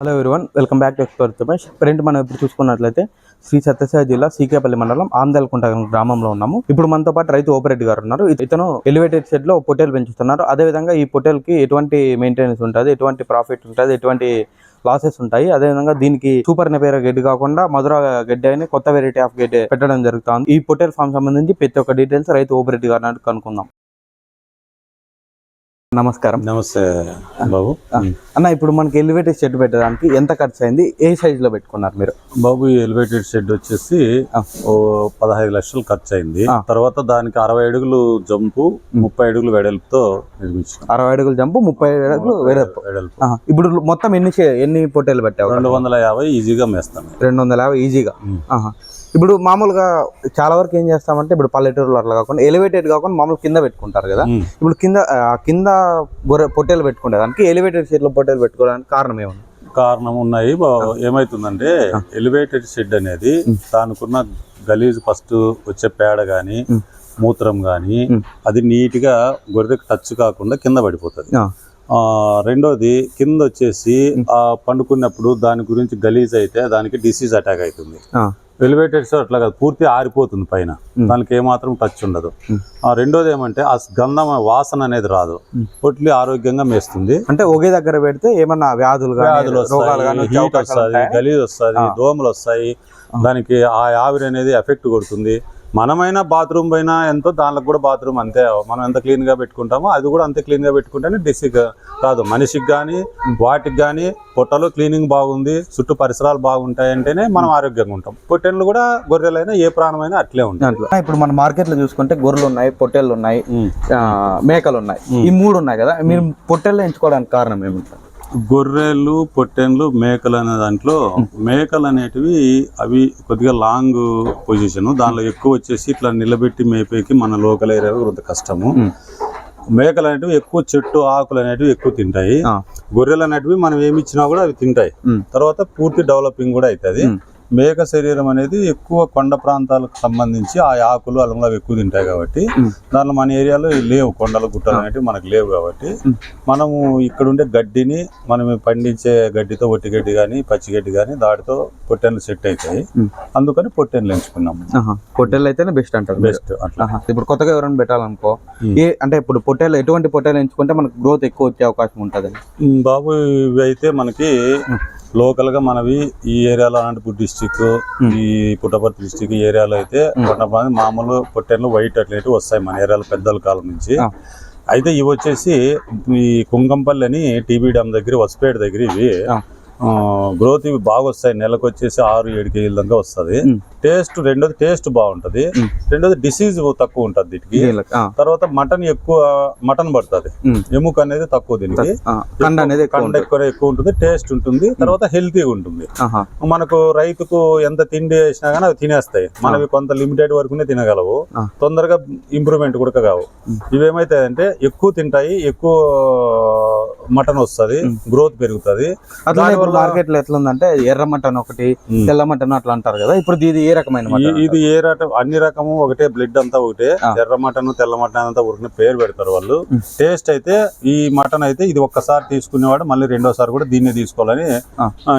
Hello everyone welcome back to ఎక్స్పర్ Ramesh friend మనం ఇప్పుడు చూసుకున్నట్లయితే శ్రీ సత్యసాయి జిల్లా సీకేపల్లి మండలం ఆందల్కుంట గ్రామంలో ఉన్నాము. ఇప్పుడు మనతో పాటు రైతు ఓపరెడ్డి గారు ఉన్నారు. ఇతను ఎలివేటెడ్ షెడ్లో పొటేలు పెంచుతున్నారు. అదే విధంగా ఈ పొటేల్కి ఎటువంటి మెయింటెనెన్స్ ఉంటుంది ఎటువంటి ప్రాఫిట్ ఉంటుంది ఎటువంటి లాసెస్ ఉంటాయి. అదే విధంగా దీనికి సూపర్ నెపేర గడ్డి కాకుండా మధుర గడ్డి అని కొత్త వెరైటీ ఆఫ్ గడ్డి పెట్టడం జరుగుతుంది. ఈ పొటేల్ ఫామ్ సంబంధించి ప్రతి ఒక్క డీటెయిల్స్ రైతు ఓపరెడ్డి గారు అన్నట్టు కనుక్కుందాం. నమస్కారం. నమస్తే బాబు. అన్న ఇప్పుడు మనకి ఎలివేటెడ్ షెడ్ పెట్టడానికి ఎంత ఖర్చు అయింది ఏ సైజ్లో పెట్టుకున్నారు మీరు? బాబు ఈ ఎలివేటెడ్ షెడ్ వచ్చేసి పదహైదు లక్షలు ఖర్చు అయింది. తర్వాత దానికి అరవై అడుగులు జంపు ముప్పై అడుగులు వెడల్పుతో నిర్మించాం అరవై అడుగులు జంపు ముప్పై అడుగులు వెడల్పు. వెడల్పు. ఇప్పుడు మొత్తం ఎన్ని ఎన్ని పొట్టేలు పెట్టావు? రెండు వందల యాభై ఈజీగా మేస్తాం. రెండు వందల యాభై ఈజీగా. ఇప్పుడు మామూలుగా చాలా వరకు ఏం చేస్తామంటే ఇప్పుడు పల్లెటూరులో అట్లా కాకుండా ఎలివేటెడ్ కాకుండా మామూలు కింద పెట్టుకుంటారు కదా. ఇప్పుడు కింద కింద గొర్రె పొట్టేలు పెట్టుకునే దానికి ఎలివేటెడ్ షీట్లో పొట్టేలు పెట్టుకోవడానికి కారణం ఏమన్నా కారణం ఉన్నాయి. ఏమైతుందంటే ఎలివేటెడ్ షెడ్ అనేది దానికున్న గలీజ్ ఫస్ట్ వచ్చే పేడ గాని ఉమ్. మూత్రం గాని ఉమ్. అది నీట్గా గొర్రెకి టచ్ కాకుండా కింద పడిపోతుంది. రెండోది కింద వచ్చేసి ఆ పండుకున్నప్పుడు దాని గురించి గలీజ్ అయితే దానికి డిసీజ్ అటాక్ అవుతుంది. ఆ. ఎలివేటెడ్స్ అట్లా కాదు పూర్తి ఆరిపోతుంది పైన. దానికి ఏమాత్రం టచ్ ఉండదు రెండోది ఏమంటే ఆ గంధం వాసన అనేది రాదు. పొట్లి ఆరోగ్యంగా మేస్తుంది అంటే ఒకే దగ్గర పెడితే ఏమన్నా వ్యాధులు వ్యాధులు వస్తాయి హీట్ వస్తుంది? గలీజ్ వస్తుంది. దోమలు వస్తాయి దానికి ఆ ఆవిరి అనేది ఎఫెక్ట్ కొడుతుంది మనమైనా బాత్రూమ్ పైన ఎంతో దాంట్లో కూడా బాత్రూమ్ అంతే. మనం ఎంత క్లీన్గా పెట్టుకుంటామో అది కూడా అంతే క్లీన్గా పెట్టుకుంటేనే డిసిక్ కాదు మనిషికి కానీ వాటికి కానీ పొట్టలో క్లీనింగ్ బాగుంది చుట్టూ పరిసరాలు బాగుంటాయి అంటేనే మనం ఆరోగ్యంగా ఉంటాం. పొట్టెళ్ళు కూడా గొర్రెలైనా ఏ ప్రాణమైనా అట్లే ఉంటాయి. ఇప్పుడు మన మార్కెట్లో చూసుకుంటే గొర్రెలు ఉన్నాయి పొట్టేళ్ళు ఉన్నాయి మేకలు ఉన్నాయి ఈ మూడు ఉన్నాయి కదా మీరు పొట్టేళ్ళు ఎంచుకోవడానికి కారణం ఏమిటి గొర్రెలు పొట్టెన్లు మేకలు అనే దాంట్లో మేకలు అనేటివి అవి కొద్దిగా లాంగ్ పొజిషన్ దానిలో ఎక్కువ వచ్చేసి ఇట్లా నిలబెట్టి మేపేకి మన లోకల్ ఏరియా కొంత కష్టము. మేకలు అనేటివి ఎక్కువ చెట్టు ఆకులు అనేటివి ఎక్కువ తింటాయి. గొర్రెలు అనేటివి మనం ఏమి ఇచ్చినా కూడా అవి తింటాయి. తర్వాత పూర్తి డెవలపింగ్ కూడా అవుతుంది. మేక శరీరం అనేది ఎక్కువ కొండ ప్రాంతాలకు సంబంధించి ఆ ఆకులు అలంలో ఎక్కువ తింటాయి కాబట్టి. దాంట్లో మన ఏరియాలో లేవు కొండలు గుట్టలు అనేటివి మనకు లేవు కాబట్టి. మనము ఇక్కడ ఉండే గడ్డిని మనం పండించే గడ్డితో ఒట్టి గడ్డి కానీ పచ్చి గడ్డి కానీ దాటితో పొట్టెన్లు సెట్ అవుతాయి. అందుకని పొట్టెన్లు ఎంచుకున్నాము. పొట్టేళ్ళు అయితేనే బెస్ట్ అంటారు. బెస్ట్ అట్లా. ఇప్పుడు కొత్తగా ఎవరైనా పెట్టాలనుకో. ఏ అంటే ఇప్పుడు పొట్టేలు ఎటువంటి పొట్టేలు ఎంచుకుంటే మనకు గ్రోత్ ఎక్కువ వచ్చే అవకాశం ఉంటుంది బాబు ఇవి అయితే మనకి లోకల్గా మనవి ఈ ఏరియాలో అనంతపూర్ డిస్టిక్ ఈ పుట్టపర్తి డిస్టిక్ ఏరియాలో అయితే కొంతమంది మామూలు పొట్టెన్లు వైట్ అట్లయితే వస్తాయి మన ఏరియాలో పెద్దల కాలం నుంచి. అయితే ఇవి వచ్చేసి ఈ కుంగంపల్లి అని టీబీ డ్యామ్ దగ్గర వసపేట దగ్గర ఇవి. గ్రోత్ ఇవి బాగా వస్తాయి నెలకు వచ్చేసి ఆరు ఏడు కేజీల దాకా వస్తుంది. టేస్ట్ రెండోది టేస్ట్ బాగుంటది. రెండోది డిసీజ్ తక్కువ ఉంటుంది దీనికి. తర్వాత మటన్ ఎక్కువ మటన్ పడుతుంది. ఎముక అనేది తక్కువ దీనికి. కండ అనేది ఎక్కువ కండ. ఎక్కువ ఎక్కువ ఉంటుంది టేస్ట్ ఉంటుంది తర్వాత హెల్తీగా ఉంటుంది. మనకు రైతుకు ఎంత తిండి వేసినా కానీ అవి తినేస్తాయి మనవి కొంత లిమిటెడ్ వరకునే తినగలవు. తొందరగా ఇంప్రూవ్మెంట్ కూడా కావు ఇవేమైతాయంటే ఎక్కువ తింటాయి ఎక్కువ మటన్ వస్తుంది గ్రోత్ పెరుగుతుంది ఇప్పుడు మార్కెట్లో ఎట్లా ఉందంటే ఎర్ర మటన్ ఒకటి. తెల్ల మటన్ అట్లా అంటారు కదా. ఇప్పుడు ఇది ఏ రకమైన ఇది ఏ రకం అన్ని రకము ఒకటే బ్లడ్ అంతా ఒకటే. ఎర్ర మటన్ తెల్ల మటన్ అంతా ఉరికిన పేరు పెడతారు వాళ్ళు. టేస్ట్ అయితే ఈ మటన్ అయితే ఇది ఒక్కసారి తీసుకునేవాడు మళ్ళీ రెండోసారి కూడా దీన్ని తీసుకోవాలని.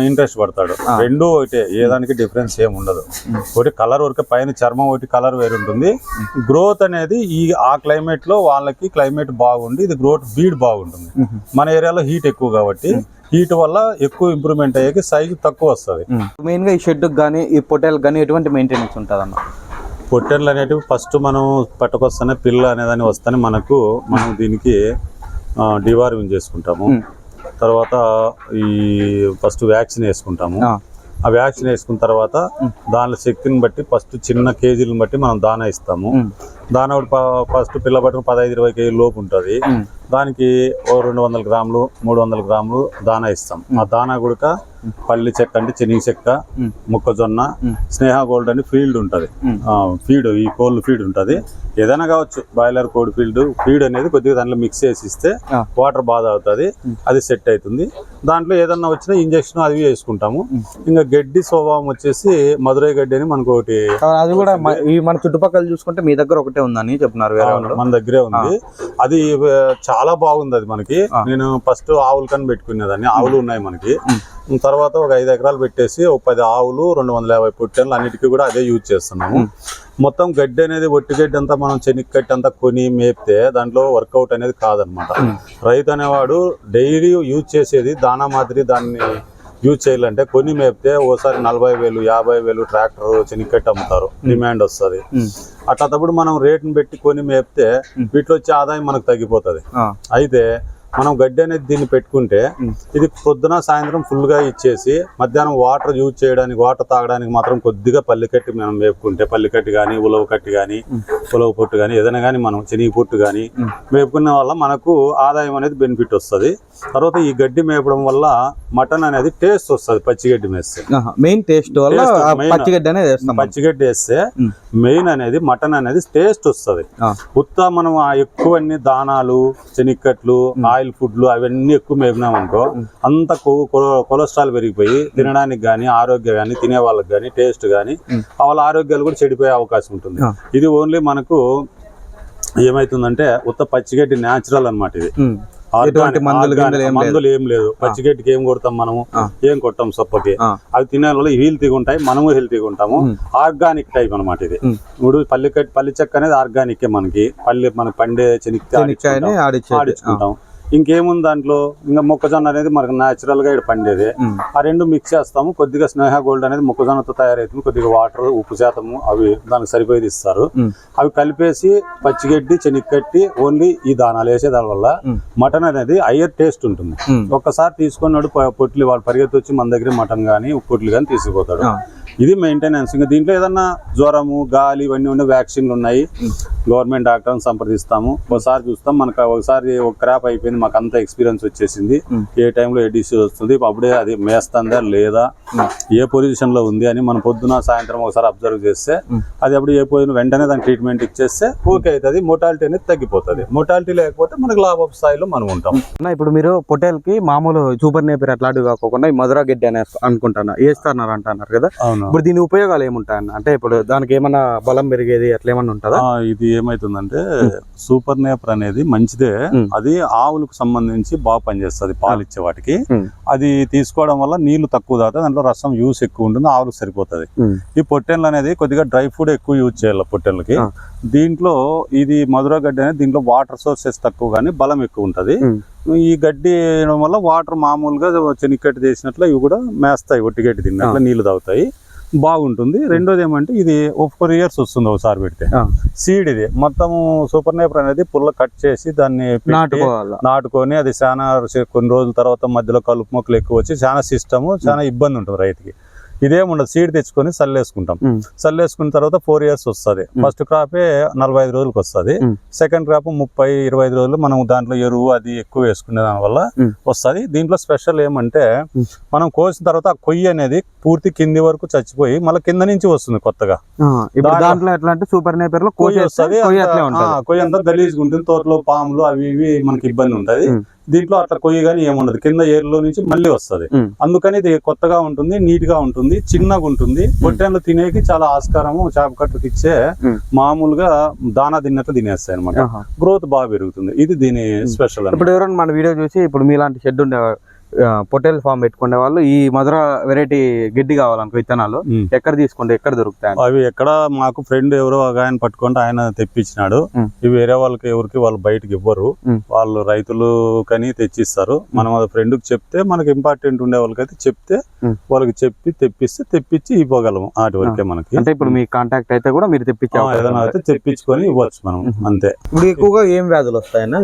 ఇంట్రెస్ట్ పడతాడు. రెండు ఒకటే ఏ దానికి డిఫరెన్స్ ఏమి ఉండదు. ఒకటి కలర్ వరకు పైన చర్మం ఒకటి కలర్ వేరు ఉంటుంది. గ్రోత్ అనేది ఈ ఆ క్లైమేట్లో వాళ్ళకి క్లైమేట్ బాగుండి ఇది గ్రోత్ బీడ్ బాగుంటుంది. మన ఏరియాలో హీట్ ఎక్కువ కాబట్టి హీట్ వల్ల ఎక్కువ ఇంప్రూవ్మెంట్ అయ్యాక సైజు తక్కువ వస్తుంది మెయిన్గా ఈ షెడ్ గానీ ఈ పొటేల్ గానీ ఎటువంటి మెయింటెనెన్స్ ఉంటుంది అన్న పొట్టెన్లు అనేటివి ఫస్ట్ మనం పట్టుకొస్తానే పిల్ల అనేదాన్ని వస్తానే మనకు మనం దీనికి డివార్మింగ్ చేసుకుంటాము. తర్వాత ఈ ఫస్ట్ వ్యాక్సిన్ వేసుకుంటాము ఆ. వ్యాక్సిన్ వేసుకున్న తర్వాత దానిలో శక్తిని బట్టి ఫస్ట్ చిన్న కేజీలను బట్టి మనం దానా ఇస్తాము. దానా ఫస్ట్ పిల్ల పట్టుకు పదహైదు ఇరవై కేజీల లోపు ఉంటుంది. దానికి ఓ రెండు వందల గ్రాములు మూడు వందల గ్రాములు దానా ఇస్తాం. ఆ దానా గుడక పల్లి చెక్క అంటే చెనిగి చెక్క. మొక్కజొన్న. స్నేహ గోల్డ్ అని ఫీల్డ్ ఉంటుంది. ఫీడ్ ఈ కోల్డ్ ఫీడ్ ఉంటుంది. ఏదైనా కావచ్చు బాయిలర్ కోడ్ ఫీల్డ్ ఫీడ్ అనేది కొద్దిగా దాంట్లో మిక్స్ చేసి ఇస్తే. వాటర్ బాగా అవుతుంది అది సెట్ అవుతుంది. దాంట్లో ఏదన్నా వచ్చినా ఇంజక్షన్ అవి వేసుకుంటాము. ఇంకా గడ్డి స్వభావం వచ్చేసి మధురై గడ్డి అని మనకు ఒకటి అది కూడా మన చుట్టుపక్కల చూసుకుంటే మీ దగ్గర ఒకటే ఉందని చెప్తున్నారు మన దగ్గరే ఉంది. అది చాలా బాగుంది అది మనకి. నేను ఫస్ట్ ఆవులు కని పెట్టుకునేదాన్ని. ఆవులు ఉన్నాయి మనకి. తర్వాత ఒక ఐదు ఎకరాలు పెట్టేసి ఒక పది ఆవులు రెండు వందల యాభై పొట్టెలు అన్నిటికీ కూడా అదే యూజ్ చేస్తున్నాము. మొత్తం గడ్డి అనేది ఒట్టి గడ్డి అంతా మనం చెనిక్కట్టి అంతా కొని మేపితే దాంట్లో వర్కౌట్ అనేది కాదనమాట. రైతు అనేవాడు డైలీ యూజ్ చేసేది దానా మాదిరి దాన్ని యూజ్ చేయాలంటే కొన్ని మేపితే ఓసారి నలభై వేలు యాభై వేలు ట్రాక్టర్ చెనిక్కట్టి అమ్ముతారు. డిమాండ్ వస్తుంది. ఉమ్. అట్లాంటప్పుడు మనం రేటుని పెట్టి కొని మేపితే వీటిలో వచ్చే ఆదాయం మనకు తగ్గిపోతుంది. అయితే మనం గడ్డి అనేది దీన్ని పెట్టుకుంటే ఇది పొద్దున సాయంత్రం full గా ఇచ్చేసి మధ్యాహ్నం వాటర్ యూజ్ చేయడానికి వాటర్ తాగడానికి మాత్రం కొద్దిగా పల్లికట్టి మనం మేపుకుంటే పల్లికట్టి కానీ ఉలవ కట్టి కానీ ఉలవ పొట్టు కానీ ఏదైనా కానీ మనం శనగ పొట్టు కానీ మేపుకునే వల్ల మనకు ఆదాయం అనేది బెనిఫిట్ వస్తుంది తర్వాత ఈ గడ్డి మేపడం వల్ల మటన్ అనేది టేస్ట్ వస్తుంది పచ్చిగడ్డి మేస్తే. మెయిన్ టేస్ట్ వల్ల. పచ్చిగడ్డి అనేది. పచ్చిగడ్డి వేస్తే. మెయిన్ అనేది మటన్ అనేది టేస్ట్ వస్తుంది ఉత్త మనం ఆ ఎక్కువ అన్ని దానాలు చెనిక్కట్లు ఆయిల్ ఫుడ్లు అవన్నీ ఎక్కువ మేపినాం అనుకో అంత కొవ్వు కొలెస్ట్రాల్ పెరిగిపోయి తినడానికి కానీ ఆరోగ్యం కానీ తినే వాళ్ళకి కానీ టేస్ట్ కానీ వాళ్ళ ఆరోగ్యాలు కూడా చెడిపోయే అవకాశం ఉంటుంది. ఇది ఓన్లీ మనకు ఏమైతుందంటే ఉత్త పచ్చిగడ్డి న్యాచురల్ అన్నమాట ఇది. మందులు ఏం లేదు. పచ్చిగడ్డికి ఏం కొడతాం మనము. ఏం కొట్టాం సొప్పకి. అవి తినే వల్ల హెల్తీగా ఉంటాయి మనము హెల్తీగా ఉంటాము. ఆర్గానిక్ టైప్ అన్నమాట ఇది. ఇప్పుడు పల్లి పల్లి చెక్క అనేది ఆర్గానిక్ మనకి. పల్లి మనకి పండే చెనిక్కి శనక్కాయని ఆడిచ్చేది. ఆడించుకుంటాం ఇంకేముంది దాంట్లో ఇంకా మొక్కజొన్న అనేది మనకు న్యాచురల్గా ఇక్కడ పండేది. ఆ రెండు మిక్స్ చేస్తాము కొద్దిగా స్నేహ గోల్డ్ అనేది మొక్కజొన్నతో తయారైతుంది కొద్దిగా వాటర్ ఉప్పు శాతము అవి దానికి సరిపోయేది ఇస్తారు. అవి కలిపేసి పచ్చిగడ్డి చెనిక్కట్టి ఓన్లీ ఈ దానాలు వేసే దాని వల్ల. మటన్ అనేది హయ్యర్ టేస్ట్ ఉంటుంది. ఒక్కసారి తీసుకున్నాడు పొట్లు వాళ్ళు పరిగెత్తి వచ్చి మన దగ్గర మటన్ కానీ పొట్లు కానీ తీసుకుపోతాడు. ఇది మెయింటెనెన్స్ ఇంకా దీంట్లో ఏదన్నా జ్వరము గాలి ఇవన్నీ ఉన్న వ్యాక్సిన్లు ఉన్నాయి. గవర్నమెంట్ డాక్టర్ని సంప్రదిస్తాము. ఒకసారి చూస్తాం. మనకు ఒకసారి ఒక క్రాప్ అయిపోయింది. మాకు అంత ఎక్స్పీరియన్స్ వచ్చేసింది. ఏ టైంలో ఏ డిసీజ్ వస్తుంది? అప్పుడే అది మేస్తుందా లేదా? ఏ పొజిషన్లో ఉంది అని మనం పొద్దున సాయంత్రం ఒకసారి అబ్జర్వ్ చేస్తే. అది అప్పుడు ఏ పొజిషన్ వెంటనే దాని ట్రీట్మెంట్ ఇచ్చేస్తే ఓకే అవుతుంది. మొటాలిటీ అనేది తగ్గిపోతుంది. మొటాలిటీ లేకపోతే మనకు లాభ స్థాయిలో మనం ఉంటాం. ఇప్పుడు మీరు పొటేల్కి మామూలు సూపర్ నేపర్ అట్లాంటివి కాకుండా ఈ మధురా గడ్డి అనే అనుకుంటున్నా వేస్తున్నారు అంటున్నారు కదా? అవును. ఇప్పుడు దీని ఉపయోగాలు ఏముంటాయన్న? అంటే ఇప్పుడు దానికి ఏమన్నా బలం పెరిగేది అట్లా ఏమన్నా ఉంటుందా? ఇది ఏమైతుందంటే సూపర్ నేపర్ అనేది మంచిదే. అది ఆవులకు సంబంధించి బాగా పనిచేస్తుంది పాలు ఇచ్చే వాటికి. అది తీసుకోవడం వల్ల నీళ్ళు తక్కువ తాగుతాయి దాంట్లో రసం యూస్ ఎక్కువ ఉంటుంది ఆవులకు సరిపోతుంది. ఈ పొట్టెన్లు అనేది కొద్దిగా డ్రై ఫుడ్ ఎక్కువ యూజ్ చేయాలి పొట్టెన్లకి. దీంట్లో ఇది మధుర గడ్డి అనేది దీంట్లో వాటర్ సోర్సెస్ తక్కువ కానీ బలం ఎక్కువ ఉంటుంది. ఈ గడ్డి వేయడం వల్ల వాటర్ మామూలుగా చెనిక్కట్టి చేసినట్లు ఇవి కూడా మేస్తాయి ఒట్టి గడ్డి తిన్నట్లు నీళ్ళు తాగుతాయి. బాగుంటుంది. రెండోది ఏమంటే ఇది ఒక ఫోర్ ఇయర్స్ వస్తుంది ఒకసారి పెడితే. సీడ్ ఇది. మొత్తం సూపర్ నేపర్ అనేది పుల్ల కట్ చేసి దాన్ని నాటుకోవాలా. నాటుకొని అది చాలా కొన్ని రోజుల తర్వాత మధ్యలో కలుపు మొక్కలు ఎక్కువ వచ్చి చాలా సిస్టమ్ చాలా ఇబ్బంది ఉంటుంది రైతుకి. ఇదేముండదు సీడ్ తెచ్చుకొని చల్లేసుకుంటాం ఉమ్. చల్లేసుకున్న తర్వాత ఫోర్ ఇయర్స్ వస్తుంది ఫస్ట్ క్రాపే నలభై ఐదు రోజులకు వస్తుంది. సెకండ్ క్రాప్ ముప్పై ఇరవై ఐదు రోజులు మనం దాంట్లో ఎరువు అది ఎక్కువ వేసుకునే దాని వల్ల ఉమ్. వస్తుంది దీంట్లో స్పెషల్ ఏమంటే. మనం కోసిన తర్వాత ఆ కొయ్యి అనేది పూర్తి కింది వరకు చచ్చిపోయి మళ్ళీ కింద నుంచి వస్తుంది కొత్తగా దాంట్లో- ఎట్లా అంటే సూపర్ నేపర్లో కొయ్యి వస్తుంది కొయ్యి అంతా గలీజ్గా ఉంటుంది తోటలో పాములు అవి ఇవి మనకి ఇబ్బంది ఉంటుంది. దీంట్లో అట్లా కొయ్యి కానీ ఏముండదు. కింద ఏరులో నుంచి మళ్ళీ వస్తుంది. అందుకని ఇది కొత్తగా ఉంటుంది నీట్గా ఉంటుంది చిన్నగా ఉంటుంది. పొట్టెన్లు తినేకి చాలా ఆస్కారము చేప కట్టుకు ఇచ్చే. మామూలుగా దానా తిన్నట్లు తినేస్తాయి అనమాట. గ్రోత్ బాగా పెరుగుతుంది. ఇది దీని స్పెషల్ ఇప్పుడు ఎవరైనా మన వీడియో చూసి ఇప్పుడు మీలాంటి షెడ్ ఉండే పొటేల్ ఫామ్ పెట్టుకునే వాళ్ళు ఈ మధుర వెరైటీ గడ్డి కావాలనుకో విత్తనాలు ఎక్కడ తీసుకుంటే ఎక్కడ దొరుకుతాయి అవి ఎక్కడ మాకు ఫ్రెండ్ ఎవరో ఒక ఆయన పట్టుకుంటే ఆయన తెప్పించినాడు. ఇవి వేరే వాళ్ళకి ఎవరికి వాళ్ళు బయటకి ఇవ్వరు. వాళ్ళు రైతులు కని తెచ్చిస్తారు. మనం అది ఫ్రెండ్కి చెప్తే మనకి ఇంపార్టెంట్ ఉండే వాళ్ళకైతే చెప్తే. వాళ్ళకి చెప్పి తెప్పిస్తే తెప్పించి ఇవ్వగలము వాటి వరకే మనకి. అంటే ఇప్పుడు మీ కాంటాక్ట్ అయితే కూడా మీరు తెప్పించే ఏదైనా. అయితే తెప్పించుకొని ఇవ్వచ్చు మనం అంతే. ఇప్పుడు ఎక్కువగా ఏం వ్యాధులు వస్తాయన్న?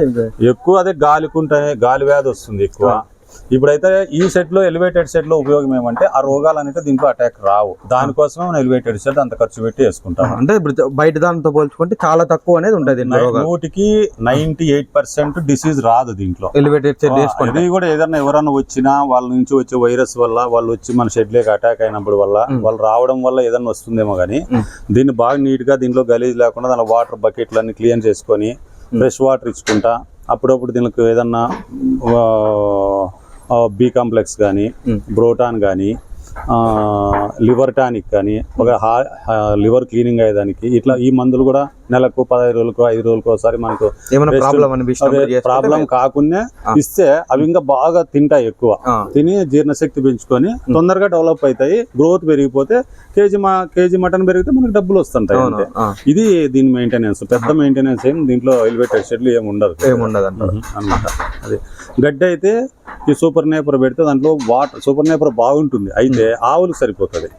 ఎక్కువ అదే గాలికుంటే గాలి వ్యాధి వస్తుంది ఎక్కువ. ఇప్పుడైతే ఈ సెట్లో ఎలివేటెడ్ సెట్లో ఉపయోగం ఏమంటే ఆ రోగాలు అనేది దీంట్లో అటాక్ రావు. దానికోసమే మనం ఎలివేటెడ్ సెట్ అంత ఖర్చు పెట్టి వేసుకుంటాం. అంటే ఇప్పుడు బయట దానితో పోల్చుకుంటే చాలా తక్కువ అనేది ఉంటుంది నూటికి నైన్టీ ఎయిట్ పర్సెంట్ డిసీజ్ రాదు దీంట్లో. ఎలివేటెడ్ సెట్ వేసుకుంటే ఇది కూడా ఏదైనా ఎవరైనా వచ్చినా వాళ్ళ నుంచి వచ్చే వైరస్ వల్ల వాళ్ళు వచ్చి మన షెడ్ లేక అటాక్ అయినప్పుడు వల్ల వాళ్ళు రావడం వల్ల ఏదైనా వస్తుందేమో కానీ. దీన్ని బాగా నీట్గా దీంట్లో గలీజ్ లేకుండా దాని వాటర్ బకెట్లన్నీ క్లీన్ చేసుకొని ఫ్రెష్ వాటర్ ఇచ్చుకుంటా. అప్పుడప్పుడు దీనికి ఏదన్నా బి కాంప్లెక్స్ కానీ. బ్రోటాన్ కానీ లివర్ టానిక్ కానీ ఒక లివర్ క్లీనింగ్ అయ్యేదానికి ఇట్లా ఈ మందులు కూడా నెలకు పదహైదు రోజులకు ఐదు రోజులకు ఒకసారి మనకు ప్రాబ్లం కాకుండా ఇస్తే అవి ఇంకా బాగా తింటాయి ఎక్కువ. తిని జీర్ణశక్తి పెంచుకొని తొందరగా డెవలప్ అవుతాయి గ్రోత్ పెరిగిపోతే కేజీ మా కేజీ మటన్ పెరిగితే మనకు డబ్బులు వస్తుంటాయి ఇది దీని మెయింటెనెన్స్ పెద్ద మెయింటెనెన్స్ ఏం దీంట్లో ఎలివేటెడ్ షెడ్లు ఏమి ఉండదు. ఏముండదు అనమాట అది. గడ్డి అయితే ఈ సూపర్ నేపర్ పెడితే దాంట్లో వాటర్ సూపర్ నేపర్ బాగుంటుంది. అయితే ఆవులకు సరిపోతుంది.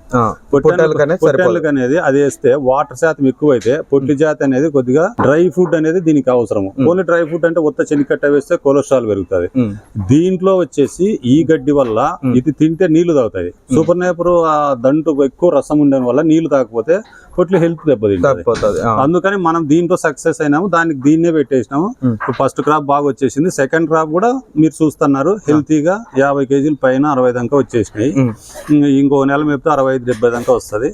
పొట్టేళ్ళకి అనేది అది వేస్తే వాటర్ శాతం ఎక్కువైతే పొట్టి జాతి అనేది కొద్దిగా డ్రై ఫుడ్ అనేది దీనికి అవసరం ఓన్లీ డ్రై ఫుడ్ అంటే ఉత్త చెనికట్ట వేస్తే కొలెస్ట్రాల్ పెరుగుతుంది. దీంట్లో వచ్చేసి ఈ గడ్డి వల్ల ఇది తింటే నీళ్ళు తాగుతాయి. సూపర్ నేపర్ ఆ దంటు ఎక్కువ రసం ఉండడం వల్ల నీళ్ళు తాగకపోతే పొట్లు హెల్త్ దెబ్బతింటుంది. అందుకని మనం దీంట్లో సక్సెస్ అయినాము. దానికి దీన్నే పెట్టేసినాము. ఫస్ట్ క్రాప్ బాగా వచ్చేసింది. సెకండ్ క్రాప్ కూడా మీరు చూస్తున్నారు. హెల్తీగా యాభై కేజీల పైన అరవై దాకా వచ్చేసినాయి. ఇంక నెల మేపితే అరవై ఐదు డెబ్బై దాకా వస్తుంది.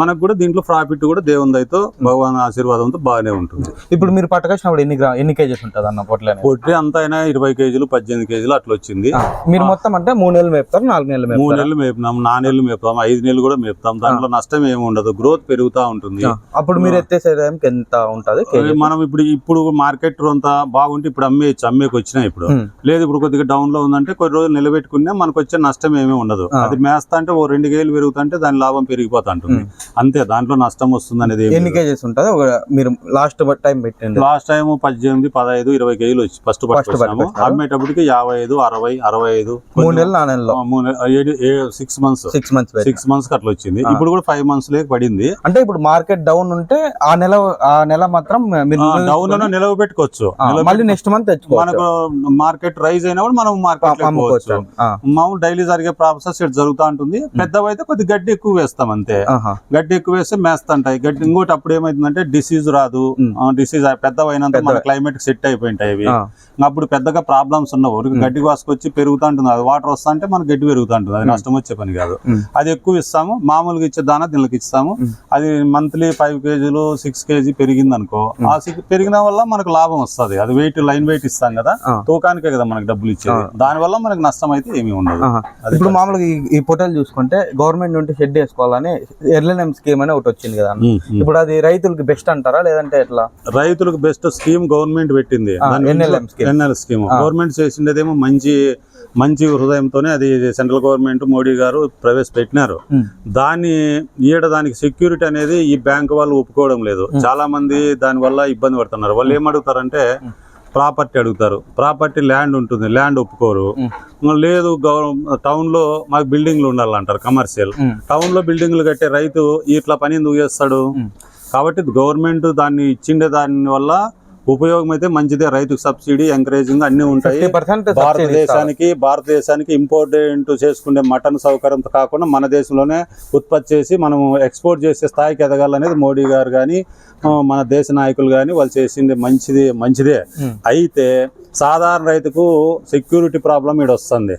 మనకు కూడా దీంట్లో ప్రాఫిట్ కూడా దేవుని దయతో భగవాన్ ఆశీర్వాదంతో బాగానే ఉంటుంది. ఇప్పుడు మీరు పట్టుకొచ్చినప్పుడు ఎన్ని ఎన్ని కేజెస్ ఉంటుంది అన్న పొట్లని? పొట్టి అంతా అయినా ఇరవై కేజీలు పద్దెనిమిది కేజీలు అట్లా వచ్చింది. మీరు మొత్తం అంటే మూడు నెలలు మేపుతారు నాలుగు నెలలు మూడు నెలలు మేపుతాం నాలుగు నెలలు మేపుతాం ఐదు నెలలు కూడా మేపుతాం. దాంట్లో నష్టం ఏమి ఉండదు గ్రోత్ పెరుగుతా ఉంటుంది. అప్పుడు మీరు ఎత్తేసే టైంకి ఎంత ఉంటది మనం ఇప్పుడు ఇప్పుడు మార్కెట్ అంతా బాగుంటే ఇప్పుడు అమ్మేయచ్చు అమ్మేకి వచ్చినా ఇప్పుడు. లేదు ఇప్పుడు కొద్దిగా డౌన్లో ఉందంటే కొన్ని రోజులు నిలబెట్టుకున్నా మనకు వచ్చే నష్టం ఏమీ ఉండదు. అది మేస్తా అంటే ఓ రెండు కేలు పెరుగుతుంటే దాని లాభం పెరిగిపోతా ఉంటుంది అంతే దాంట్లో నష్టం వస్తుంది అనేది ఎన్ని కేజెస్ ఉంటుంది? ఒక మీరు లాస్ట్ టైం పెట్టండి? లాస్ట్ టైం పద్దెనిమిది పదహైదు ఇరవై కేజీలు వచ్చి ఫస్ట్ పట్టుకొచ్చినారు. అమ్మేటప్పటికి యాభై ఐదు అరవై అరవై ఐదు మూడు నెలలు నాలుగు నెలలు six months six months six months అట్లా వచ్చింది. ఇప్పుడు కూడా ఫైవ్ మంత్స్ లేక పడింది. అంటే ఇప్పుడు మార్కెట్ డౌన్ ఉంటే ఆ నెల ఆ నెల మాత్రం డౌన్లో నిలవబెట్టుకోవచ్చు. ఆ, మళ్ళీ నెక్స్ట్ మంత్ మనకు మార్కెట్ రైజ్ అయినప్పుడు మనం మార్కెట్ అమ్ముకోవచ్చు. ఆ, మామూలు డైలీ జరిగే ప్రాసెస్ ఇటు జరుగుతూ ఉంటుంది. పెద్దవైతే కొద్ది గడ్డి ఎక్కువ వేస్తాం అంతే. గడ్డి ఎక్కువ వేస్తే మేస్తుంటాయి గడ్డి ఇంకోటి అప్పుడు ఏమైతుందంటే డిసీజ్ రాదు ఉమ్. డిసీజ్ పెద్దవైనంత మన క్లైమేట్ సెట్ అయిపోయింటాయి అవి ఆ, అప్పుడు పెద్దగా ప్రాబ్లమ్స్ ఉండవు ఊరికి గడ్డి కోసుకొచ్చి పెరుగుతూ ఉంటుంది అది వాటర్ వస్తా అంటే మనకి గడ్డి పెరుగుతూ ఉంటుంది అది నష్టం వచ్చే పని కాదు. అది ఎక్కువ ఇస్తాము. మామూలుగా ఇచ్చే దానా దీనికి ఇస్తాము. అది మంత్లీ ఫైవ్ కేజీలు సిక్స్ కేజీ పెరిగింది అనుకో ఆ పెరిగిన వల్ల మనకు లాభం వస్తుంది. అది వెయిట్ లైన్ వెయిట్ ఇస్తాం కదా. తూకానికే కదా మనకి డబ్బులు ఇచ్చేది. దాని వల్ల మనకు నష్టం అయితే ఏమీ ఉండదు. ఇప్పుడు మామూలుగా ఈ- పొటల్ చూసుకుంటే గవర్నమెంట్ నుండి షెడ్ వేసుకోవాలని ఎర్లెన్ఎం స్కీమ్ అని ఒకటి వచ్చింది కదా. ఇప్పుడు అది రైతులకి బెస్ట్ అంటారా. లేదంటే ఎట్లా? రైతులకు బెస్ట్ స్కీమ్ గవర్నమెంట్ పెట్టింది. ఎన్ఎల్ స్కీమ్ గవర్నమెంట్ చేసిండేదేమో మంచి మంచి హృదయంతోనే అది సెంట్రల్ గవర్నమెంట్ మోడీ గారు ప్రవేశపెట్టినారు. దాన్ని ఈడ దానికి సెక్యూరిటీ అనేది ఈ బ్యాంక్ వాళ్ళు ఒప్పుకోవడం లేదు. చాలా మంది దాని వల్ల ఇబ్బంది పడుతున్నారు. వాళ్ళు ఏమడుగుతారంటే ప్రాపర్టీ అడుగుతారు. ప్రాపర్టీ ల్యాండ్ ఉంటుంది. ల్యాండ్ ఒప్పుకోరు. లేదు టౌన్లో మాకు బిల్డింగ్లు ఉండాలంటారు కమర్షియల్. టౌన్లో బిల్డింగ్లు కట్టే రైతు ఇట్లా పని ఎందుకు చేస్తాడు? కాబట్టి గవర్నమెంట్ దాన్ని ఇచ్చిండే దాని వల్ల ఉపయోగం అయితే మంచిదే. రైతుకు సబ్సిడీ ఎంకరేజింగ్ అన్ని ఉంటాయి. భారతదేశానికి భారతదేశానికి ఇంపోర్టెంట్ చేసుకునే మటన్ సౌకర్యం కాకుండా మన దేశంలోనే ఉత్పత్తి చేసి మనం ఎక్స్పోర్ట్ చేసే స్థాయికి ఎదగాలనేది మోడీ గారు కానీ మన దేశ నాయకులు కానీ వాళ్ళు చేసింది మంచిది మంచిదే. అయితే సాధారణ రైతుకు సెక్యూరిటీ ప్రాబ్లం ఇక్కడ వస్తుంది.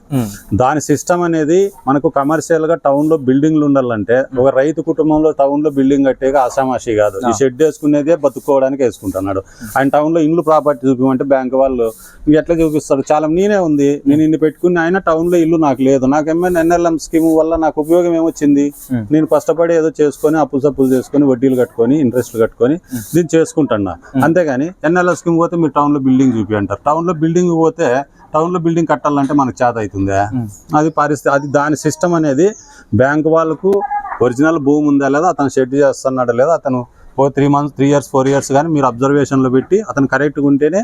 దాని సిస్టమ్ అనేది మనకు కమర్షియల్గా టౌన్లో బిల్డింగ్లు ఉండాలంటే ఒక రైతు కుటుంబంలో టౌన్లో బిల్డింగ్ కట్టేగా ఆషామాషి కాదు. ఈ షెడ్ వేసుకునేదే బతుక్కోవడానికి వేసుకుంటున్నాడు. ఆయన టౌన్లో ఇల్లు ప్రాపర్టీ చూపించమంటే బ్యాంక్ వాళ్ళు "ఇంక ఎట్లా చూపిస్తాడు? చాలా నేనే ఉంది. నేను ఇన్ని పెట్టుకుని ఆయన టౌన్లో ఇల్లు నాకు లేదు. నాకు ఏమైనా ఎన్ఎల్ఎం స్కీమ్ వల్ల నాకు ఉపయోగం ఏమొచ్చింది. నేను కష్టపడి ఏదో చేసుకొని అప్పులు సప్పులు చేసుకొని వడ్డీలు కట్టుకొని ఇంట్రెస్ట్ కట్టుకొని దీన్ని చేసుకుంటున్నా. అంతేగాని ఎన్ఎల్ఎం స్కీమ్ పోతే మీరు టౌన్లో బిల్డింగ్ చూపి అంటారు టౌన్ లో బిల్డింగ్ పోతే టౌన్లో బిల్డింగ్ కట్టాలంటే మనకు చేత అవుతుందా? అది పరిస్థితి అది దాని సిస్టమ్ అనేది బ్యాంక్ వాళ్ళకు ఒరిజినల్ భూమి ఉందా లేదా అతను షెడ్ చేస్తున్నాడా లేదా అతను ఓ three months three years four years కానీ మీరు అబ్జర్వేషన్లో పెట్టి అతను కరెక్ట్గా ఉంటేనే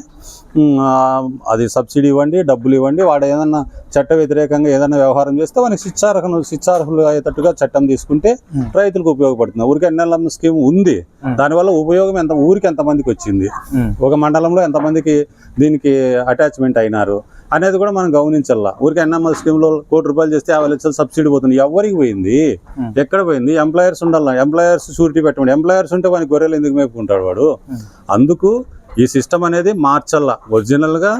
అది సబ్సిడీ ఇవ్వండి డబ్బులు ఇవ్వండి వాడు ఏదన్నా చట్ట వ్యతిరేకంగా ఏదైనా వ్యవహారం చేస్తే వానికి శిక్షార్హను శిక్షార్హులు అయ్యేటట్టుగా చట్టం తీసుకుంటే రైతులకు ఉపయోగపడుతుంది. ఊరికి ఎన్ఎల్ఎం స్కీమ్ ఉంది. దానివల్ల ఉపయోగం ఎంత ఊరికి ఎంతమందికి వచ్చింది? ఒక మండలంలో ఎంతమందికి దీనికి అటాచ్మెంట్ అయినారు? అనేది కూడా మనం గమనించాల ఊరికి ఎన్ఎంఎల్ స్కీమ్లో కోటి రూపాయలు చేస్తే యాభై లక్షలు సబ్సిడీ పోతుంది. ఎవరికి పోయింది? ఎక్కడ పోయింది? ఎంప్లాయర్స్ ఉండాలి ఎంప్లాయర్స్ షూరిటీ పెట్టండి ఎంప్లాయర్స్ ఉంటే వానికి గొర్రెలు ఎందుకు మేపుకుంటాడు వాడు? అందుకు ఈ సిస్టమ్ అనేది మార్చల్లా. ఒరిజినల్గా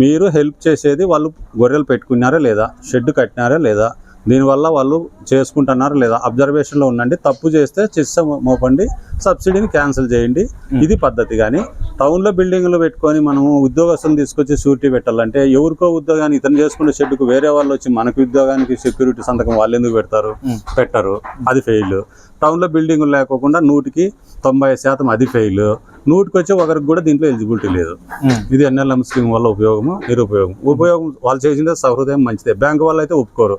మీరు హెల్ప్ చేసేది వాళ్ళు గొర్రెలు పెట్టుకున్నారా లేదా? షెడ్ కట్టినారా లేదా? దీనివల్ల వాళ్ళు చేసుకుంటున్నారా లేదా అబ్జర్వేషన్లో ఉండండి. తప్పు చేస్తే చిస్స మోపండి. సబ్సిడీని క్యాన్సిల్ చేయండి. ఇది పద్ధతి కానీ టౌన్లో బిల్డింగ్లు పెట్టుకొని మనం ఉద్యోగస్తులను తీసుకొచ్చి షూరిటీ పెట్టాలంటే ఎవరికో ఉద్యోగాన్ని ఇతను చేసుకునే షెడ్కు వేరే వాళ్ళు వచ్చి మనకి ఉద్యోగానికి సెక్యూరిటీ సంతకం వాళ్ళు ఎందుకు పెడతారు? పెట్టరు. అది ఫెయిల్. టౌన్లో బిల్డింగ్లు లేకోకుండా నూటికి తొంభై శాతం అది ఫెయిల్. నూటికి వచ్చే ఒకరికి కూడా దీంట్లో ఎలిజిబిలిటీ లేదు. ఇది ఎన్ఎల్ఎం స్కీమ్ వల్ల ఉపయోగము? నిరుపయోగం. ఉపయోగం వాళ్ళు చేసిందే సహృదయం మంచిదే. బ్యాంక్ వాళ్ళు అయితే ఒప్పుకోరు.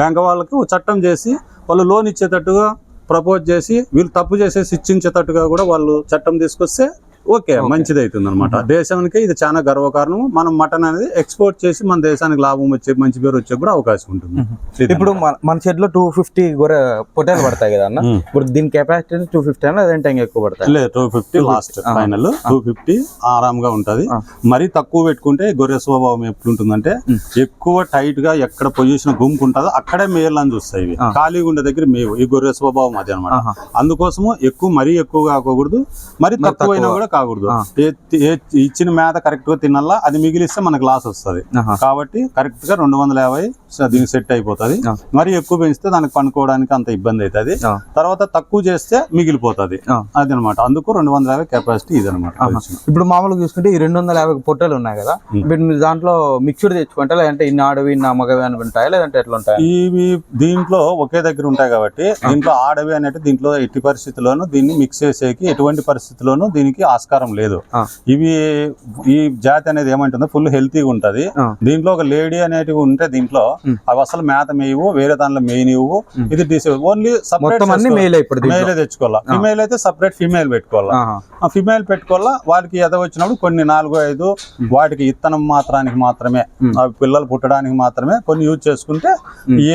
బ్యాంక్ వాళ్ళకి చట్టం చేసి వాళ్ళు లోన్ ఇచ్చేటట్టుగా ప్రపోజ్ చేసి వీళ్ళు తప్పు చేసేసి ఇచ్చించేటట్టుగా కూడా వాళ్ళు చట్టం తీసుకొస్తే ఓకే మంచిది అవుతుంది అనమాట దేశానికి ఇది చాలా గర్వకారణం. మనం మటన్ అనేది ఎక్స్పోర్ట్ చేసి మన దేశానికి లాభం వచ్చే మంచి పేరు వచ్చే కూడా అవకాశం ఉంటుంది. ఇది ఇప్పుడు మన- మన షెడ్లో టూ ఫిఫ్టీ గొర్రె పొట్టేలు పడతాయి కదా అన్న. ఇప్పుడు దీని కెపాసిటీ టూ ఫిఫ్టీ అన్న ఇంకా ఎక్కువ పడతాయి? లేదు two fifty last final two fifty ఆరాంగా ఉంటది. మరీ తక్కువ పెట్టుకుంటే గొర్రె స్వభావం ఎట్లుంటుందంటే ఎక్కువ టైట్గా ఎక్కడ పొజిషన్ గుంపు ఉంటుందో అక్కడే మేయాలని చూస్తాయి ఇవి. ఖాళీగా ఉండే దగ్గర మేవు. ఈ గొర్రె స్వభావం అది అనమాట. అందుకోసము ఎక్కువ మరీ ఎక్కువ కాకూడదు మరి తక్కువ. అయినా కూడా కాకూడదు. ఇచ్చిన మేత కరెక్ట్గా తినాలా అది మిగిలిస్తే మనకు లాస్ వస్తుంది. కాబట్టి కరెక్ట్గా రెండు వందల యాభై దీనికి సెట్ అయిపోతుంది. మరి ఎక్కువ పెంచితే దానికి పనుకోవడానికి అంత ఇబ్బంది అవుతుంది. తర్వాత తక్కువ చేస్తే మిగిలిపోతుంది. అది అనమాట అందుకు రెండు వందల యాభై కెపాసిటీ ఇది అనమాట ఇప్పుడు మామూలుగా చూసుకుంటే ఈ రెండు వందల యాభై పొట్టేలు ఉన్నాయి కదా. ఇప్పుడు మీరు దాంట్లో మిక్స్డ్ తెచ్చుకుంటే లేదంటే ఇన్ని ఆడవి ఇన్ని మగవి అని ఉంటాయా? లేదంటే ఎట్లా ఉంటాయి? ఇవి దీంట్లో ఒకే దగ్గర ఉంటాయి కాబట్టి దీంట్లో ఆడవి అనేది దీంట్లో ఎట్టి పరిస్థితుల్లోనూ దీన్ని మిక్స్ చేసేకి ఎటువంటి పరిస్థితుల్లోనూ దీనికి ఆస్కారం లేదు. ఇవి ఈ జాతి అనేది ఏమంటుందో ఫుల్ హెల్తీగా ఉంటది. దీంట్లో ఒక లేడీ అనేటివి ఉంటే దీంట్లో అవి అసలు మేత మేయవు వేరే దాంట్లో మేయనివ్వు ఇది తీసే ఓన్లీ అన్ని మేలే తెచ్చుకోవాలా. ఫిమేల్ అయితే సపరేట్ ఫిమేల్ పెట్టుకోవాలా. ఫిమేల్ పెట్టుకోవాలా. వాటికి ఎద వచ్చినప్పుడు కొన్ని నాలుగు ఐదు వాటికి ఇత్తనం మాత్రానికి మాత్రమే పిల్లలు పుట్టడానికి మాత్రమే కొన్ని యూజ్ చేసుకుంటే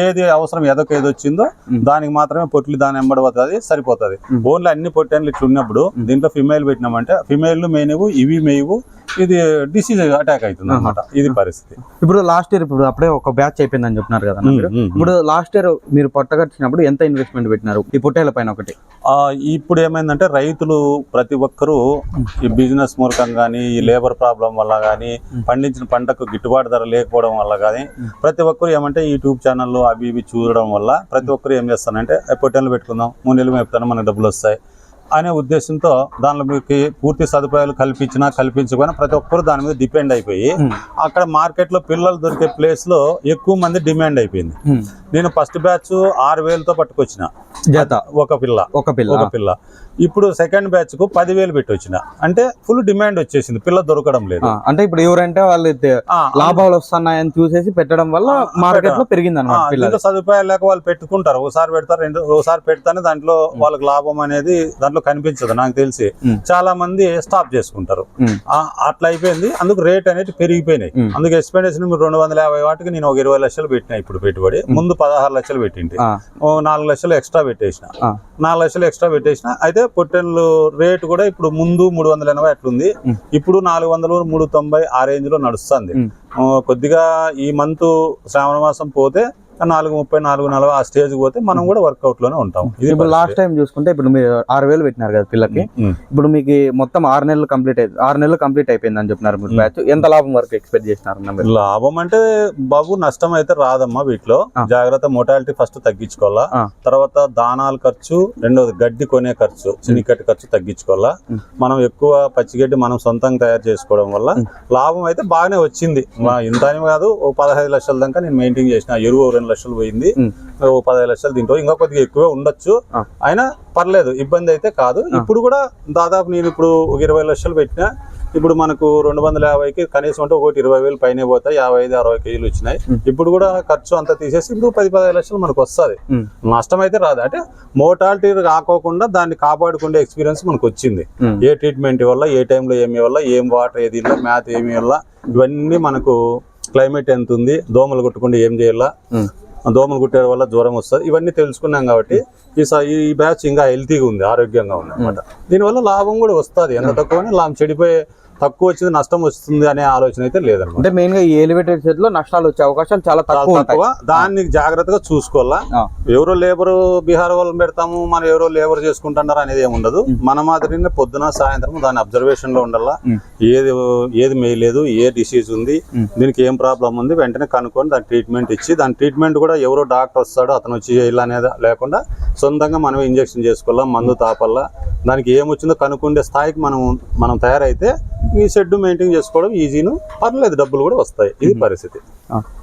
ఏది అవసరం ఎదకు ఏది వచ్చిందో దానికి మాత్రమే పొట్లు దాని ఎంబడబోతుంది సరిపోతుంది. ఓన్లీ అన్ని పొట్టేళ్ళు ఇట్లా ఉన్నప్పుడు దీంట్లో ఫిమేల్ పెట్టినామంటే ఫిమేల్ మేయవు ఇవి మేయవు. ఇది డిసీజ్ అటాక్ అవుతుంది అనమాట ఇది పరిస్థితి. ఇప్పుడు లాస్ట్ ఇయర్ ఇప్పుడు అప్పుడే ఒక బ్యాచ్ అయిపోయిందని చెప్తున్నారు కదా. ఇప్పుడు లాస్ట్ ఇయర్ మీరు పొట్టగట్టినప్పుడు ఎంత ఇన్వెస్ట్మెంట్ పెట్టినారు? ఈ పొట్టేల పైన ఒకటి. ఇప్పుడు ఏమైందంటే రైతులు ప్రతి ఒక్కరూ ఈ బిజినెస్ మూలకం కానీ ఈ లేబర్ ప్రాబ్లం వల్ల కానీ పండించిన పంటకు గిట్టుబాటు ధర లేకపోవడం వల్ల కానీ ప్రతి ఒక్కరు ఏమంటే యూట్యూబ్ ఛానళ్ళు అవి ఇవి చూడడం వల్ల ప్రతి ఒక్కరు ఏం చేస్తారంటే "ఏ, పొట్టేళ్ళు పెట్టుకుందాం మూడు నెలలు మేపుతాను మనకు డబ్బులు వస్తాయి. అనే ఉద్దేశంతో దానిలో మీకు పూర్తి సదుపాయాలు కల్పించినా కల్పించకపోయినా ప్రతి ఒక్కరు దాని మీద డిపెండ్ అయిపోయి అక్కడ మార్కెట్లో పిల్లలు దొరికే ప్లేస్లో ఎక్కువ మంది డిమాండ్ అయిపోయింది. నేను ఫస్ట్ బ్యాచ్ ఆరు వేలతో పట్టుకొచ్చిన. జత. ఒక పిల్ల. ఒక పిల్ల. ఒక పిల్ల. ఇప్పుడు సెకండ్ బ్యాచ్కు పదివేలు పెట్టి వచ్చిన అంటే ఫుల్ డిమాండ్ వచ్చేసింది. పిల్ల దొరకడం లేదు. అంటే ఇప్పుడు ఎవరంటే వాళ్ళు లాభాలు వస్తున్నాయని చూసేసి పెట్టడం వల్ల మార్కెట్లో పెరిగింది అనమాట సదుపాయాలు లేక వాళ్ళు పెట్టుకుంటారు. ఒకసారి పెడతారు రెండు ఒకసారి పెడితేనే దాంట్లో వాళ్ళకి లాభం అనేది దాంట్లో కనిపించదు నాకు తెలిసి. చాలా మంది స్టాప్ చేసుకుంటారు. అట్లా అయిపోయింది. అందుకు రేట్ అనేది పెరిగిపోయినాయి. అందుకు ఎక్స్పెండిచర్ మీరు రెండు వందల యాభై వాటికి నేను ఒక ఇరవై లక్షలు పెట్టిన ఇప్పుడు పెట్టుబడి. ముందు పదహారు లక్షలు పెట్టింటి. నాలుగు లక్షలు ఎక్స్ట్రా పెట్టేసిన. నాలుగు లక్షలు ఎక్స్ట్రా పెట్టేసిన. అయితే పొట్టెన్లు రేటు కూడా ఇప్పుడు ముందు మూడు వందల ఎనభై అట్లుంది. ఇప్పుడు నాలుగు వందలు మూడు తొంభై ఆ రేంజ్లో నడుస్తుంది. కొద్దిగా ఈ మంత్ శ్రావణ మాసం పోతే నాలుగు ముప్పై నాలుగు నలభై ఆ స్టేజ్ పోతే మనం కూడా వర్కౌట్లోనే ఉంటాం. ఇది ఇప్పుడు లాస్ట్ టైం చూసుకుంటే ఇప్పుడు మీరు ఆరు వేలు పెట్టినారు కదా పిల్లకి. ఇప్పుడు మీకు మొత్తం ఆరు నెలలు కంప్లీట్ అయింది ఆరు నెలలు కంప్లీట్ అయిపోయింది అని చెప్తున్నారు మీరు బ్యాచ్. ఎంత లాభం వరకు ఎక్స్పెక్ట్ చేసినారు లాభం అంటే బాబు నష్టం అయితే రాదమ్మా వీటిలో. జాగ్రత్త మొటాలిటీ ఫస్ట్ తగ్గించుకోవాలా. తర్వాత దానాల ఖర్చు రెండోది గడ్డి కొనే ఖర్చు చినికట్టి ఖర్చు తగ్గించుకోవాలా. మనం ఎక్కువ పచ్చిగడ్డి మనం సొంతంగా తయారు చేసుకోవడం వల్ల లాభం అయితే బాగానే వచ్చింది. ఇంత అని కాదు ఓ పదహైదు లక్షల దాకా నేను మెయింటైన్ చేసిన ఎరువు ఓ లక్షలు పోయింది. ఓ పదహైదు లక్షలు తింటూ ఇంకా కొద్దిగా ఎక్కువే ఉండొచ్చు. అయినా పర్లేదు ఇబ్బంది అయితే కాదు. ఇప్పుడు కూడా దాదాపు నేను ఇప్పుడు ఒక ఇరవై లక్షలు పెట్టినా ఇప్పుడు మనకు రెండు వందల యాభైకి కనీసం అంటే ఒకటి ఇరవై వేలు పైన పోతాయి యాభై ఐదు అరవై కేజీలు వచ్చినాయి. ఇప్పుడు కూడా ఖర్చు అంతా తీసేసి ఇప్పుడు పది పదహైదు లక్షలు మనకు వస్తుంది. నష్టం అయితే రాదు. అంటే మోటాలిటీ రాకోకుండా దాన్ని కాపాడుకునే ఎక్స్పీరియన్స్ మనకు వచ్చింది. ఏ ట్రీట్మెంట్ వల్ల ఏ టైంలో ఏమి వల్ల ఏం వాటర్ ఏది మ్యాథ్ ఏమి వల్ల ఇవన్నీ మనకు క్లైమేట్ ఎంత ఉంది దోమలు కొట్టకుండా ఏం చేయాలా. దోమలు కుట్టే వల్ల జ్వరం వస్తుంది. ఇవన్నీ తెలుసుకున్నాం కాబట్టి ఈ స- ఈ బ్యాచ్ ఇంకా హెల్తీగా ఉంది ఆరోగ్యంగా ఉంది అనమాట దీనివల్ల లాభం కూడా వస్తుంది. ఎంత తక్కువ లాభం చెడిపోయే తక్కువ వచ్చింది నష్టం వస్తుంది అనే ఆలోచన అయితే లేదనమాట. అంటే మెయిన్గా ఈ ఎలివేటెడ్ షెడ్లో నష్టాలు వచ్చే అవకాశాలు చాలా తక్కువ తక్కువ దాన్ని జాగ్రత్తగా చూసుకోవాలా. ఎవరో లేబర్ బీహార్ వాళ్ళని పెడతాము మనం ఎవరో లేబర్ చేసుకుంటున్నారు అనేది ఏమి ఉండదు. మన మాదిరినే పొద్దున సాయంత్రం దాని అబ్జర్వేషన్లో ఉండాలా. ఏది ఏది మేయలేదు ఏ డిసీజ్ ఉంది. దీనికి ఏం ప్రాబ్లం ఉంది వెంటనే కనుక్కొని దాని ట్రీట్మెంట్ ఇచ్చి దాని ట్రీట్మెంట్ కూడా ఎవరో డాక్టర్ వస్తాడు అతను వచ్చి చేయాలి అనేది లేకుండా సొంతంగా మనమే ఇంజెక్షన్ చేసుకోవాలా మందు తాపల్లా దానికి ఏమొచ్చిందో కనుక్కుండే స్థాయికి మనం మనం తయారైతే ఈ షెడ్ మెయింటైన్ చేసుకోవడం ఈజీను. పర్లేదు డబ్బులు కూడా వస్తాయి. ఇది పరిస్థితి.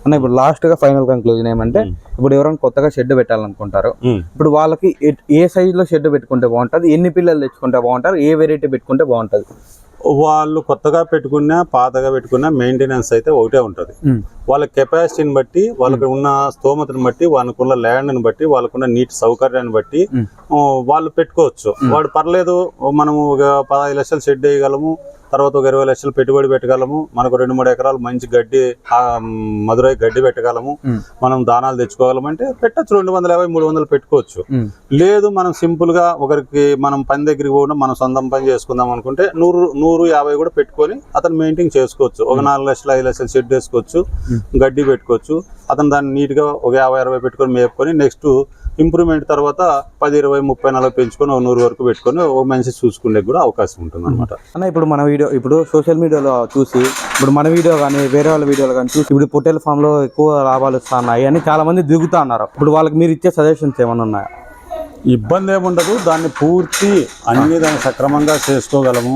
అన్న ఇప్పుడు లాస్ట్గా ఫైనల్ కంక్లూజన్ ఏమంటే ఇప్పుడు ఎవరైనా కొత్తగా షెడ్ పెట్టాలనుకుంటారు. ఇప్పుడు వాళ్ళకి ఏ సైజ్లో షెడ్ పెట్టుకుంటే బాగుంటది ఎన్ని పిల్లలు తెచ్చుకుంటే బాగుంటారు ఏ వెరైటీ పెట్టుకుంటే బాగుంటది? వాళ్ళు కొత్తగా పెట్టుకున్నా పాతగా పెట్టుకున్నా మెయింటెనెన్స్ అయితే ఒకటే ఉంటుంది. వాళ్ళ కెపాసిటీని బట్టి వాళ్ళకి ఉన్న స్తోమతను బట్టి వాళ్ళకున్న ల్యాండ్ని బట్టి వాళ్ళకున్న నీటి సౌకర్యాన్ని బట్టి వాళ్ళు పెట్టుకోవచ్చు. వాడు పర్లేదు మనము ఒక పదహైదు లక్షలు షెడ్ వేయగలము తర్వాత ఒక ఇరవై లక్షలు పెట్టుబడి పెట్టగలము. మనకు రెండు మూడు ఎకరాలు మంచి గడ్డి ఆ, మదురై గడ్డి పెట్టగలము. మనం దానాలు తెచ్చుకోగలము అంటే పెట్టచ్చు. రెండు వందల యాభై మూడు వందలు పెట్టుకోవచ్చు. లేదు మనం సింపుల్గా ఒకరికి మనం పని దగ్గరికి పోకుండా మనం సొంతం పని చేసుకుందాం అనుకుంటే నూరు నూరు యాభై కూడా పెట్టుకొని అతను మెయింటైన్ చేసుకోవచ్చు. ఒక నాలుగు లక్షలు ఐదు లక్షలు షెడ్ వేసుకోవచ్చు గడ్డి పెట్టుకోవచ్చు. అతను దాన్ని నీట్గా ఒక యాభై అరవై పెట్టుకొని మేపుకొని నెక్స్ట్ ఇంప్రూవ్మెంట్ తర్వాత పది ఇరవై ముప్పై నలభై పెంచుకొని ఒక నూరు వరకు పెట్టుకొని ఒక మనిషి చూసుకునే కూడా అవకాశం ఉంటుంది అనమాట అన్న ఇప్పుడు మన వీడియో ఇప్పుడు సోషల్ మీడియాలో చూసి ఇప్పుడు మన వీడియో కానీ వేరే వాళ్ళ వీడియోలు కానీ చూసి ఇప్పుడు పొట్టేల ఫామ్లో ఎక్కువ లాభాలు వస్తున్నాయి అని చాలా మంది దిగుతా అన్నారు. ఇప్పుడు వాళ్ళకి మీరు ఇచ్చే సజెషన్స్ ఏమైనా ఉన్నాయా? ఇబ్బంది ఏముండదు దాన్ని పూర్తి అన్ని దాన్ని సక్రమంగా చేసుకోగలము.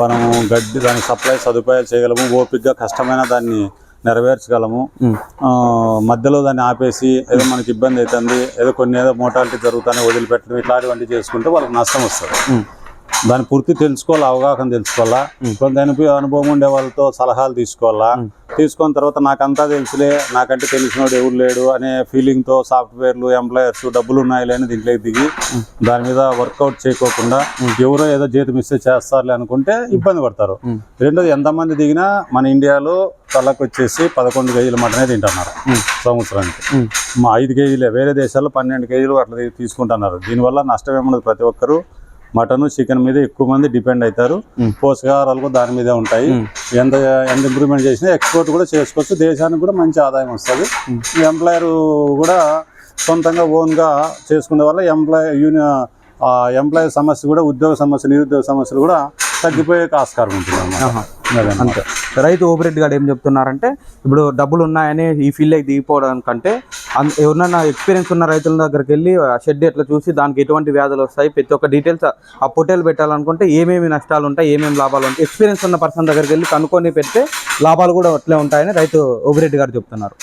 మనము గడ్డి దానికి సప్లై సదుపాయాలు చేయగలము. ఓపికగా కష్టమైన దాన్ని నెరవేర్చగలము. మధ్యలో దాన్ని ఆపేసి ఏదో మనకి ఇబ్బంది అవుతుంది ఏదో కొన్ని ఏదో మోటాలిటీ జరుగుతానే వదిలిపెట్టడం ఇట్లాంటివన్నీ చేసుకుంటే వాళ్ళకి నష్టం వస్తుంది. దాన్ని పూర్తి తెలుసుకోవాలి అవగాహన తెలుసుకోవాలా? కొంత అనుభవం ఉండే వాళ్ళతో సలహాలు తీసుకోవాలా? తీసుకున్న తర్వాత నాకంతా తెలుసులే నాకంటే తెలిసినోడు ఎవరు లేడు అనే ఫీలింగ్తో సాఫ్ట్వేర్లు ఎంప్లాయర్స్ డబ్బులు ఉన్నాయిలే అని దీంట్లోకి దిగి దాని మీద వర్కౌట్ చేయకోకుండా ఎవరో ఏదో జీతం ఇస్తే చేస్తారులే అనుకుంటే ఇబ్బంది పడతారు. రెండోది ఎంతమంది దిగినా మన ఇండియాలో తలకు వచ్చేసి పదకొండు కేజీల మటనే తింటున్నారు సంవత్సరానికి. మా ఐదు కేజీలే వేరే దేశాల్లో పన్నెండు కేజీలు అట్లా తీసుకుంటున్నారు. దీనివల్ల నష్టం ఏముండదు ప్రతి ఒక్కరు. మటన్ చికెన్ మీద ఎక్కువ మంది డిపెండ్ అవుతారు. పోషకాహారాలు కూడా దాని మీదే ఉంటాయి. ఎంత ఎంత ఇంప్రూవ్మెంట్ చేసినా ఎక్స్పోర్ట్ కూడా చేసుకోవచ్చు. దేశానికి కూడా మంచి ఆదాయం వస్తుంది. ఈ ఎంప్లాయర్ కూడా సొంతంగా ఓన్గా చేసుకునే వల్ల ఎంప్లాయ్ యూనియన్ ఎంప్లాయీ సమస్య కూడా ఉద్యోగ సమస్య నిరుద్యోగ సమస్యలు కూడా తగ్గిపోయే ఆస్కారం ఉంటుంది. అంతే. రైతు ఓపిరెడ్డి గారు ఏం చెప్తున్నారంటే ఇప్పుడు డబ్బులు ఉన్నాయని ఈ ఫీల్డ్కి దిగిపోవడం కంటే ఎవరినైనా ఎక్స్పీరియన్స్ ఉన్న రైతుల దగ్గరికి వెళ్ళి ఆ షెడ్ ఎట్లా చూసి దానికి ఎటువంటి వ్యాధులు వస్తాయి ప్రతి ఒక్క డీటెయిల్స్ ఆ పొట్టేలు పెట్టాలనుకుంటే ఏమేమి నష్టాలు ఉంటాయి ఏమేమి లాభాలు ఉంటాయి ఎక్స్పీరియన్స్ ఉన్న పర్సన్ దగ్గరికి వెళ్ళి కనుక్కొని పెడితే లాభాలు కూడా అట్లే ఉంటాయని రైతు ఓపిరెడ్డి గారు చెప్తున్నారు.